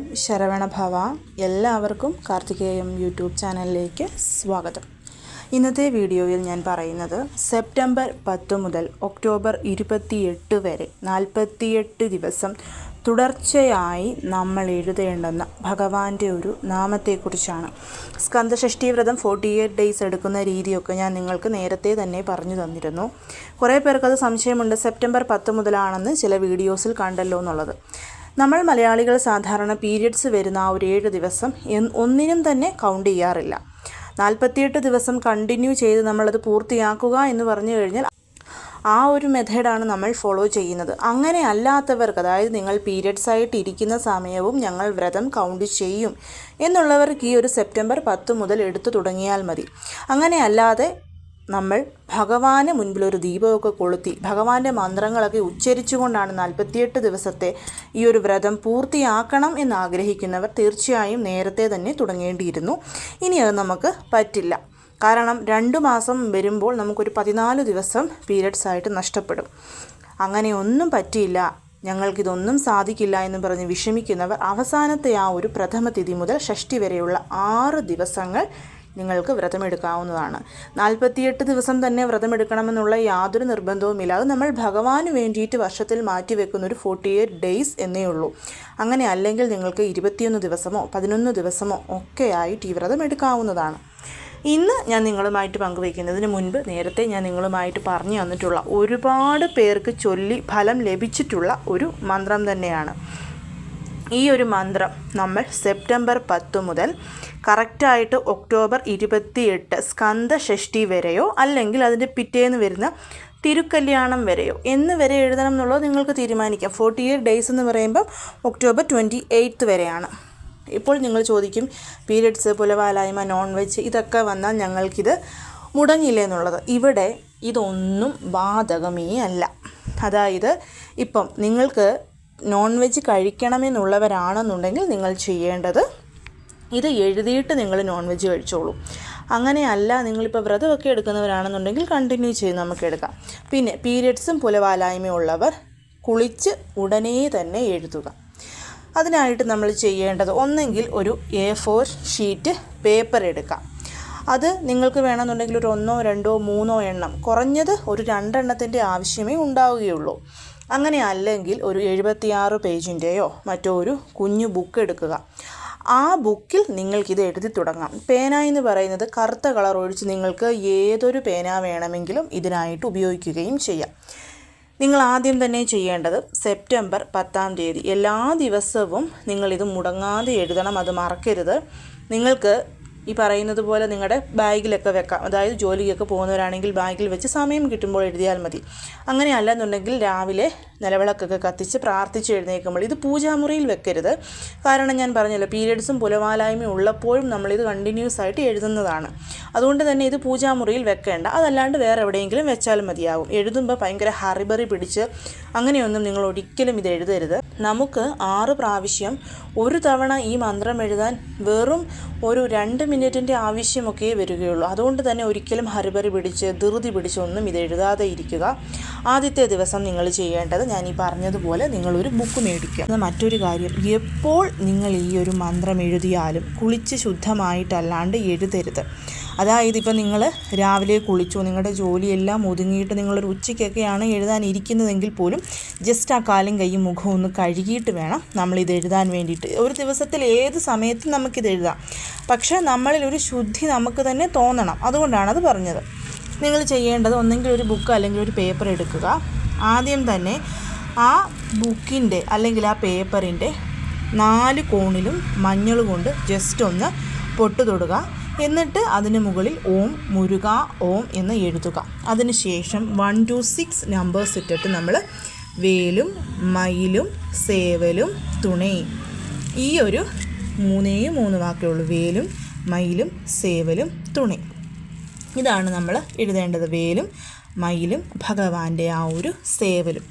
ഓം ശരവണഭവ എല്ലാവർക്കും കാർത്തികേയം യൂട്യൂബ് ചാനലിലേക്ക് സ്വാഗതം. ഇന്നത്തെ വീഡിയോയിൽ ഞാൻ പറയുന്നത് സെപ്റ്റംബർ പത്ത് മുതൽ ഒക്ടോബർ ഇരുപത്തിയെട്ട് വരെ നാൽപ്പത്തിയെട്ട് ദിവസം തുടർച്ചയായി നമ്മൾ എഴുതേണ്ടുന്ന ഭഗവാന്റെ ഒരു നാമത്തെക്കുറിച്ചാണ്. സ്കന്ദഷഷ്ഠി വ്രതം ഫോർട്ടി എയ്റ്റ് ഡേയ്സ് എടുക്കുന്ന രീതിയൊക്കെ ഞാൻ നിങ്ങൾക്ക് നേരത്തെ തന്നെ പറഞ്ഞു തന്നിരുന്നു. കുറേ പേർക്കത് സംശയമുണ്ട് സെപ്റ്റംബർ പത്ത് മുതലാണെന്ന് ചില വീഡിയോസിൽ കണ്ടല്ലോ എന്നുള്ളത്. നമ്മൾ മലയാളികൾ സാധാരണ പീരിയഡ്സ് വരുന്ന ആ ഒരു ഏഴ് ദിവസം ഒന്നിനും തന്നെ കൗണ്ട് ചെയ്യാറില്ല. നാൽപ്പത്തിയെട്ട് ദിവസം കണ്ടിന്യൂ ചെയ്ത് നമ്മളത് പൂർത്തിയാക്കുക എന്ന് പറഞ്ഞു കഴിഞ്ഞാൽ ആ ഒരു മെത്തേഡാണ് നമ്മൾ ഫോളോ ചെയ്യുന്നത്. അങ്ങനെ അല്ലാത്തവർക്ക് അതായത് നിങ്ങൾ പീരിയഡ്സ് ആയിട്ട് ഇരിക്കുന്ന സമയവും ഞങ്ങൾ വ്രതം കൗണ്ട് ചെയ്യും എന്നുള്ളവർക്ക് ഈ ഒരു സെപ്റ്റംബർ പത്ത് മുതൽ എടുത്തു തുടങ്ങിയാൽ മതി. അങ്ങനെ അല്ലാതെ നമ്മൾ ഭഗവാന് മുൻപിൽ ഒരു ദീപമൊക്കെ കൊളുത്തി ഭഗവാന്റെ മന്ത്രങ്ങളൊക്കെ ഉച്ചരിച്ചുകൊണ്ടാണ് നാൽപ്പത്തിയെട്ട് ദിവസത്തെ ഈ ഒരു വ്രതം പൂർത്തിയാക്കണം എന്ന് ആഗ്രഹിക്കുന്നവർ തീർച്ചയായും നേരത്തെ തന്നെ തുടങ്ങേണ്ടിയിരുന്നു. ഇനി അത് നമുക്ക് പറ്റില്ല. കാരണം രണ്ട് മാസം വരുമ്പോൾ നമുക്കൊരു പതിനാല് ദിവസം പീരിയഡ്സ് ആയിട്ട് നഷ്ടപ്പെടും. അങ്ങനെ ഒന്നും പറ്റിയില്ല. ഞങ്ങൾക്കിതൊന്നും സാധിക്കില്ല എന്ന് പറഞ്ഞ് വിഷമിക്കുന്നവർ അവസാനത്തെ ആ ഒരു പ്രഥമ തിഥി മുതൽ ഷഷ്ടി വരെയുള്ള ആറ് ദിവസങ്ങൾ നിങ്ങൾക്ക് വ്രതമെടുക്കാവുന്നതാണ്. നാൽപ്പത്തിയെട്ട് ദിവസം തന്നെ വ്രതമെടുക്കണമെന്നുള്ള യാതൊരു നിർബന്ധവുമില്ല. അത് നമ്മൾ ഭഗവാന് വേണ്ടിയിട്ട് വർഷത്തിൽ മാറ്റി വെക്കുന്ന ഒരു ഫോർട്ടി എയ്റ്റ് ഡേയ്സ് എന്നേ ഉള്ളൂ. അങ്ങനെ അല്ലെങ്കിൽ നിങ്ങൾക്ക് ഇരുപത്തിയൊന്ന് ദിവസമോ പതിനൊന്ന് ദിവസമോ ഒക്കെ ആയിട്ട് ഈ വ്രതം എടുക്കാവുന്നതാണ് ഇന്ന് ഞാൻ നിങ്ങളുമായിട്ട് പങ്കുവയ്ക്കുന്നതിന് മുൻപ് നേരത്തെ ഞാൻ നിങ്ങളുമായിട്ട് പറഞ്ഞു തന്നിട്ടുള്ള ഒരുപാട് പേർക്ക് ചൊല്ലി ഫലം ലഭിച്ചിട്ടുള്ള ഒരു മന്ത്രം തന്നെയാണ്. ഈ ഒരു മന്ത്രം നമ്മൾ സെപ്റ്റംബർ പത്ത് മുതൽ കറക്റ്റായിട്ട് ഒക്ടോബർ ഇരുപത്തിയെട്ട് സ്കന്ദ ഷഷ്ടി വരെയോ അല്ലെങ്കിൽ അതിന്റെ പിറ്റേന്ന് വരുന്ന തിരുക്കല്യാണം വരെയോ എന്ന് വരെ എഴുതണം എന്നുള്ളത് നിങ്ങൾക്ക് തീരുമാനിക്കാം. ഫോർട്ടി എയ്റ്റ് ഡേയ്സ് എന്ന് പറയുമ്പം ഒക്ടോബർ ട്വന്റി എയ്ത്ത് വരെയാണ്. ഇപ്പോൾ നിങ്ങൾ ചോദിക്കും പീരിയഡ്സ് പുലവാലായ്മ നോൺ വെജ് ഇതൊക്കെ വന്നാൽ ഞങ്ങൾക്കിത് മുടങ്ങില്ലേ എന്നുള്ളത്? ഇവിടെ ഇതൊന്നും ബാധകമേ അല്ല. അതായത് ഇപ്പം നിങ്ങൾക്ക് നോൺ വെജ് കഴിക്കണമെന്നുള്ളവരാണെന്നുണ്ടെങ്കിൽ നിങ്ങൾ ചെയ്യേണ്ടത് ഇത് എഴുതിയിട്ട് നിങ്ങൾ നോൺ വെജ് കഴിച്ചോളൂ. അങ്ങനെയല്ല നിങ്ങളിപ്പോൾ വ്രതമൊക്കെ എടുക്കുന്നവരാണെന്നുണ്ടെങ്കിൽ കണ്ടിന്യൂ ചെയ്ത് നമുക്ക് എടുക്കാം. പിന്നെ പീരിയഡ്സും പുലവാലായ്മയും ഉള്ളവർ കുളിച്ച് ഉടനെ തന്നെ എഴുതുക. അതിനായിട്ട് നമ്മൾ ചെയ്യേണ്ടത് ഒന്നെങ്കിൽ ഒരു എ ഫോർ ഷീറ്റ് പേപ്പർ എടുക്കാം. അത് നിങ്ങൾക്ക് വേണമെന്നുണ്ടെങ്കിൽ ഒരു ഒന്നോ രണ്ടോ മൂന്നോ എണ്ണം. കുറഞ്ഞത് ഒരു രണ്ടെണ്ണത്തിന്റെ ആവശ്യമേ ഉണ്ടാവുകയുള്ളൂ. അങ്ങനെ അല്ലെങ്കിൽ ഒരു എഴുപത്തിയാറ് പേജിന്റെയോ മറ്റോ ഒരു കുഞ്ഞു ബുക്ക് എടുക്കുക. ആ ബുക്കിൽ നിങ്ങൾക്കിത് എഴുതി തുടങ്ങാം. പേന എന്ന് പറയുന്നത് കറുത്ത കളർ ഒഴിച്ച് നിങ്ങൾക്ക് ഏതൊരു പേന വേണമെങ്കിലും ഇതിനായിട്ട് ഉപയോഗിക്കുകയും ചെയ്യാം. നിങ്ങൾ ആദ്യം തന്നെ ചെയ്യേണ്ടത് സെപ്റ്റംബർ പത്താം തീയതി. എല്ലാ ദിവസവും നിങ്ങളിത് മുടങ്ങാതെ എഴുതണം. അത് മറക്കരുത്. നിങ്ങൾക്ക് ഈ പറയുന്നത് പോലെ നിങ്ങളുടെ ബാഗിലൊക്കെ വെക്കാം. അതായത് ജോലിക്കൊക്കെ പോകുന്നവരാണെങ്കിൽ ബാഗിൽ വെച്ച് സമയം കിട്ടുമ്പോൾ എഴുതിയാൽ മതി. അങ്ങനെ അല്ലെന്നുണ്ടെങ്കിൽ രാവിലെ നിലവിളക്കൊക്കെ കത്തിച്ച് പ്രാർത്ഥിച്ച് എഴുന്നേൽക്കുമ്പോൾ ഇത് പൂജാമുറിയിൽ വെക്കരുത്. കാരണം ഞാൻ പറഞ്ഞല്ലോ പീരിയഡ്സും പുലവാലായ്മയും ഉള്ളപ്പോഴും നമ്മളിത് കണ്ടിന്യൂസ് ആയിട്ട് എഴുതുന്നതാണ്. അതുകൊണ്ട് തന്നെ ഇത് പൂജാമുറിയിൽ വെക്കേണ്ട. അതല്ലാണ്ട് വേറെ എവിടെയെങ്കിലും വെച്ചാൽ മതിയാകും എഴുതുമ്പോൾ ഭയങ്കര ഹറിബറി പിടിച്ച് അങ്ങനെയൊന്നും നിങ്ങൾ ഒരിക്കലും ഇത് എഴുതരുത്. നമുക്ക് ആറ് പ്രാവശ്യം ഒരു തവണ ഈ മന്ത്രം എഴുതാൻ വെറും ഒരു രണ്ട് മിനിറ്റിന്റെ ആവശ്യമൊക്കെ വരികയുള്ളൂ. അതുകൊണ്ട് തന്നെ ഒരിക്കലും ഹരിപറി പിടിച്ച് ധൃതി പിടിച്ചൊന്നും ഇത് എഴുതാതെ ഇരിക്കുക. ആദ്യത്തെ ദിവസം നിങ്ങൾ ചെയ്യേണ്ടത് ഞാൻ ഈ പറഞ്ഞതുപോലെ നിങ്ങളൊരു ബുക്ക് മേടിക്കുക. മറ്റൊരു കാര്യം എപ്പോൾ നിങ്ങൾ ഈ ഒരു മന്ത്രം എഴുതിയാലും കുളിച്ച് ശുദ്ധമായിട്ടല്ലാണ്ട് എഴുതരുത്. അതായത് ഇപ്പം നിങ്ങൾ രാവിലെ കുളിച്ചു നിങ്ങളുടെ ജോലിയെല്ലാം ഒതുങ്ങിയിട്ട് നിങ്ങളൊരു ഉച്ചയ്ക്കൊക്കെയാണ് എഴുതാനിരിക്കുന്നതെങ്കിൽ പോലും ജസ്റ്റ് ആ കാലും കൈയും മുഖവും ഒന്ന് കഴുകിയിട്ട് വേണം നമ്മളിത് എഴുതാൻ വേണ്ടിയിട്ട്. ഒരു ദിവസത്തിൽ ഏത് സമയത്തും നമുക്കിത് എഴുതാം. പക്ഷേ നമ്മളിൽ ഒരു ശുദ്ധി നമുക്ക് തന്നെ തോന്നണം. അതുകൊണ്ടാണ് അത് പറഞ്ഞത്. നിങ്ങൾ ചെയ്യേണ്ടത് ഒന്നെങ്കിൽ ഒരു ബുക്ക് അല്ലെങ്കിൽ ഒരു പേപ്പർ എടുക്കുക. ആദ്യം തന്നെ ആ ബുക്കിന്റെ അല്ലെങ്കിൽ ആ പേപ്പറിന്റെ നാല് കോണിലും മഞ്ഞൾ കൊണ്ട് ജസ്റ്റ് ഒന്ന് പൊട്ട് തൊടുക. എന്നിട്ട് അതിന് മുകളിൽ ഓം മുരുക ഓം എന്ന് എഴുതുക. അതിനുശേഷം വൺ ടു സിക്സ് നമ്പേഴ്സ് ഇട്ടിട്ട് നമ്മൾ വേലും മയിലും സേവലും തുണയും ഈ ഒരു മൂന്നേ മൂന്ന് വാക്കേ ഉള്ളൂ. വേലും മയിലും സേവലും തുണയും ഇതാണ് നമ്മൾ എഴുതേണ്ടത് വേലും മയിലും ഭഗവാന്റെ ആ ഒരു സേവലും.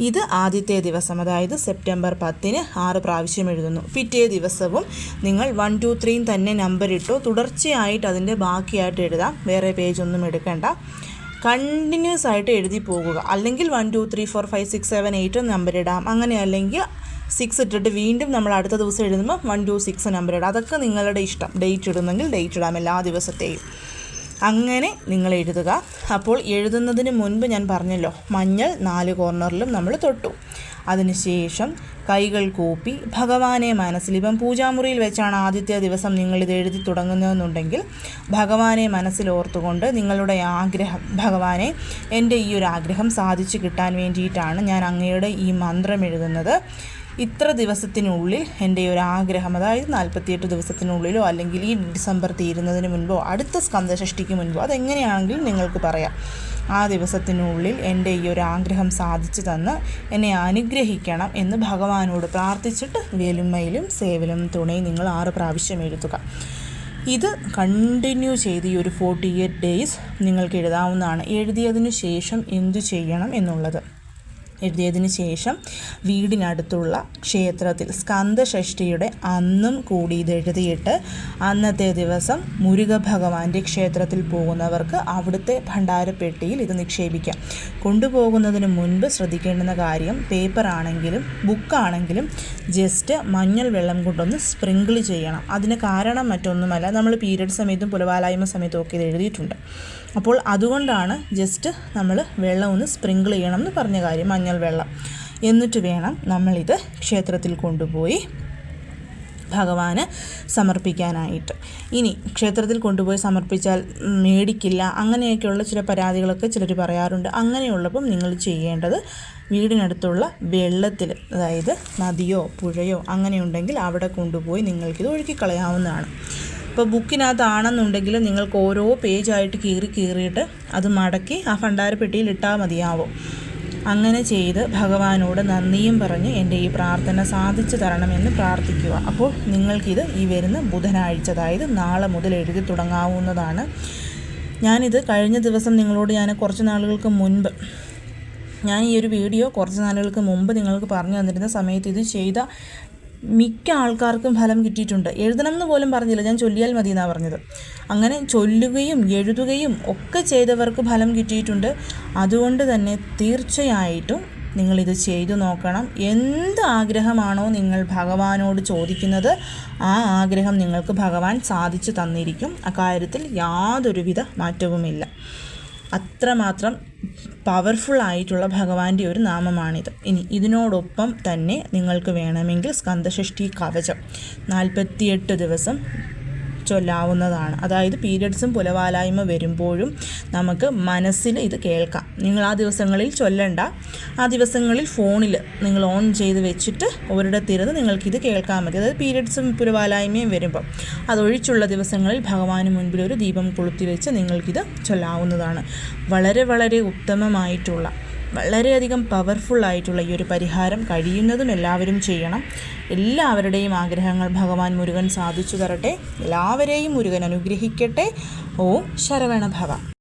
ഇത് ആദ്യത്തെ ദിവസം അതായത് സെപ്റ്റംബർ പത്തിന് ആറ് പ്രാവശ്യം എഴുതുന്നു. പിറ്റേ ദിവസവും നിങ്ങൾ വൺ ടു ത്രീയും തന്നെ നമ്പർ ഇട്ടു. തുടർച്ചയായിട്ട് അതിന്റെ ബാക്കിയായിട്ട് എഴുതാം. വേറെ പേജ് ഒന്നും എടുക്കേണ്ട. കണ്ടിന്യൂസ് ആയിട്ട് എഴുതി പോകുക. അല്ലെങ്കിൽ one two three four five six seven eight number ഇടാം. അങ്ങനെ അല്ലെങ്കിൽ സിക്സ് ഇട്ടിട്ട് വീണ്ടും നമ്മൾ അടുത്ത ദിവസം എഴുതുമ്പോൾ വൺ ടു സിക്സ് നമ്പർ ഇടാം. അതൊക്കെ നിങ്ങളുടെ ഇഷ്ടം. ഡേറ്റ് ഇടുന്നെങ്കിൽ ഡേറ്റ് ഇടാം എല്ലാ ദിവസത്തെയും. അങ്ങനെ നിങ്ങൾ എഴുതുക. അപ്പോൾ എഴുതുന്നതിന് മുൻപ് ഞാൻ പറഞ്ഞല്ലോ മഞ്ഞൾ നാല് കോർണറിലും നമ്മൾ തൊട്ടു. അതിനുശേഷം കൈകൾ കൂപ്പി ഭഗവാനെ മനസ്സിൽ ഇപ്പം പൂജാമുറിയിൽ വെച്ചാണ് ആദ്യത്തെ ദിവസം നിങ്ങളിത് എഴുതി തുടങ്ങുന്നതെന്നുണ്ടെങ്കിൽ ഭഗവാനെ മനസ്സിൽ ഓർത്തുകൊണ്ട് നിങ്ങളുടെ ആഗ്രഹം ഭഗവാനെ എന്റെ ഈ ഒരു ആഗ്രഹം സാധിച്ചു കിട്ടാൻ വേണ്ടിയിട്ടാണ് ഞാൻ അങ്ങയുടെ ഈ മന്ത്രം എഴുതുന്നത്. ഇത്ര ദിവസത്തിനുള്ളിൽ എന്റെ ഒരു ആഗ്രഹം അതായത് നാൽപ്പത്തിയെട്ട് ദിവസത്തിനുള്ളിലോ അല്ലെങ്കിൽ ഈ ഡിസംബർ തീരുന്നതിന് മുൻപോ അടുത്ത സ്കന്ധഷഷ്ടിക്ക് മുൻപോ അതെങ്ങനെയാണെങ്കിലും നിങ്ങൾക്ക് പറയാം. ആ ദിവസത്തിനുള്ളിൽ എന്റെ ഈ ഒരു ആഗ്രഹം സാധിച്ചു തന്ന് എന്നെ അനുഗ്രഹിക്കണം എന്ന് ഭഗവാനോട് പ്രാർത്ഥിച്ചിട്ട് വേലുമ്മയിലും സേവലും തുണയും നിങ്ങൾ ആറ് പ്രാവശ്യം എഴുതുക. ഇത് കണ്ടിന്യൂ ചെയ്ത് ഈ ഒരു ഫോർട്ടി എയ്റ്റ് ഡേയ്സ് നിങ്ങൾക്ക് എഴുതാവുന്നതാണ്. എഴുതിയതിനു ശേഷം എന്തു ചെയ്യണം എന്നുള്ളത്. എഴുതിയതിന് ശേഷം വീടിനടുത്തുള്ള ക്ഷേത്രത്തിൽ സ്കന്ദഷഷ്ഠിയുടെ അന്നും കൂടി ഇത് എഴുതിയിട്ട് അന്നത്തെ ദിവസം മുരുക ഭഗവാന്റെ ക്ഷേത്രത്തിൽ പോകുന്നവർക്ക് അവിടുത്തെ ഭണ്ഡാരപ്പെട്ടിയിൽ ഇത് നിക്ഷേപിക്കാം. കൊണ്ടുപോകുന്നതിന് മുൻപ് ശ്രദ്ധിക്കേണ്ടുന്ന കാര്യം പേപ്പർ ആണെങ്കിലും ബുക്കാണെങ്കിലും ജസ്റ്റ് മഞ്ഞൾ വെള്ളം കൊണ്ടൊന്ന് സ്പ്രിങ്കിൾ ചെയ്യണം. അതിന് കാരണം മറ്റൊന്നുമല്ല നമ്മൾ പീരീഡ് സമയത്തും പുലവാലായ്മ സമയത്തും ഒക്കെ ഇത് എഴുതിയിട്ടുണ്ട്. അപ്പോൾ അതുകൊണ്ടാണ് ജസ്റ്റ് നമ്മൾ വെള്ളം ഒന്ന് സ്പ്രിങ്കിൾ ചെയ്യണം എന്ന് പറഞ്ഞ കാര്യം മഞ്ഞൾ വെള്ളം. എന്നിട്ട് വേണം നമ്മളിത് ക്ഷേത്രത്തിൽ കൊണ്ടുപോയി ഭഗവാന് സമർപ്പിക്കാനായിട്ട്. ഇനി ക്ഷേത്രത്തിൽ കൊണ്ടുപോയി സമർപ്പിച്ചാൽ മേടിക്കില്ല അങ്ങനെയൊക്കെയുള്ള ചില പരാതികളൊക്കെ ചിലർ പറയാറുണ്ട്. അങ്ങനെയുള്ളപ്പം നിങ്ങൾ ചെയ്യേണ്ടത് വീടിനടുത്തുള്ള വെള്ളത്തിൽ അതായത് നദിയോ പുഴയോ അങ്ങനെയുണ്ടെങ്കിൽ അവിടെ കൊണ്ടുപോയി നിങ്ങൾക്കിത് ഒഴുക്കിക്കളയാവുന്നതാണ്. ഇപ്പോൾ ബുക്കിനകത്താണെന്നുണ്ടെങ്കിൽ നിങ്ങൾക്ക് ഓരോ പേജായിട്ട് കീറി കീറിയിട്ട് അത് മടക്കി ആ ഭണ്ഡാരപ്പെട്ടിയിൽ ഇട്ടാൽ മതിയാവും. അങ്ങനെ ചെയ്ത് ഭഗവാനോട് നന്ദിയും പറഞ്ഞ് എന്റെ ഈ പ്രാർത്ഥന സാധിച്ചു തരണമെന്ന് പ്രാർത്ഥിക്കുക. അപ്പോൾ നിങ്ങൾക്കിത് ഈ വരുന്ന ബുധനാഴ്ച അതായത് നാളെ മുതൽ എഴുതി തുടങ്ങാവുന്നതാണ്. ഞാനിത് കഴിഞ്ഞ ദിവസം നിങ്ങളോട് ഞാൻ കുറച്ച് നാളുകൾക്ക് മുൻപ് ഞാൻ ഈ ഒരു വീഡിയോ കുറച്ച് നാളുകൾക്ക് മുമ്പ് നിങ്ങൾക്ക് പറഞ്ഞു തന്നിരുന്ന സമയത്ത് ഇത് ചെയ്ത മിക്ക ആൾക്കാർക്കും ഫലം കിട്ടിയിട്ടുണ്ട്. എഴുതണം എന്ന് പോലും പറഞ്ഞില്ല. ഞാൻ ചൊല്ലിയാൽ മതി എന്നാണ് പറഞ്ഞത്. അങ്ങനെ ചൊല്ലുകയും എഴുതുകയും ഒക്കെ ചെയ്തവർക്ക് ഫലം കിട്ടിയിട്ടുണ്ട്. അതുകൊണ്ട് തന്നെ തീർച്ചയായിട്ടും നിങ്ങളിത് ചെയ്തു നോക്കണം. എന്ത് ആഗ്രഹമാണോ നിങ്ങൾ ഭഗവാനോട് ചോദിക്കുന്നത് ആ ആഗ്രഹം നിങ്ങൾക്ക് ഭഗവാൻ സാധിച്ചു തന്നിരിക്കും. അക്കാര്യത്തിൽ യാതൊരുവിധ മാറ്റവുമില്ല. അത്രമാത്രം പവർഫുൾ ആയിട്ടുള്ള ഭഗവാന്റെ ഒരു നാമമാണിത്. ഇനി ഇതിനോടൊപ്പം തന്നെ നിങ്ങൾക്ക് വേണമെങ്കിൽ സ്കന്ദഷഷ്ടി കവചം. നാൽപ്പത്തിയെട്ട് ദിവസം ചൊല്ലാവുന്നതാണ് അതായത് പീരിയഡ്സും പുലവാലായ്മ വരുമ്പോഴും നമുക്ക് മനസ്സിൽ ഇത് കേൾക്കാം. നിങ്ങൾ ആ ദിവസങ്ങളിൽ ചൊല്ലണ്ട. ആ ദിവസങ്ങളിൽ ഫോണിൽ നിങ്ങൾ ഓൺ ചെയ്ത് വെച്ചിട്ട് ഒരിടത്തിരുന്ന് നിങ്ങൾക്കിത് കേൾക്കാൻ മതി അതായത് പീരിയഡ്സും പുലവാലായ്മയും വരുമ്പം അതൊഴിച്ചുള്ള ദിവസങ്ങളിൽ ഭഗവാന് മുൻപിൽ ഒരു ദീപം കൊളുത്തി വെച്ച് നിങ്ങൾക്കിത് ചൊല്ലാവുന്നതാണ്. വളരെ വളരെ ഉത്തമമായിട്ടുള്ള വളരെയധികം പവർഫുൾ ആയിട്ടുള്ള ഈ ഒരു പരിഹാരം കഴിയുന്നതും എല്ലാവരും ചെയ്യണം. എല്ലാവരുടെയും ആഗ്രഹങ്ങൾ ഭഗവാൻ മുരുകൻ സാധിച്ചു തരട്ടെ. എല്ലാവരെയും മുരുകൻ അനുഗ്രഹിക്കട്ടെ. ഓം ശരവണ ഭവ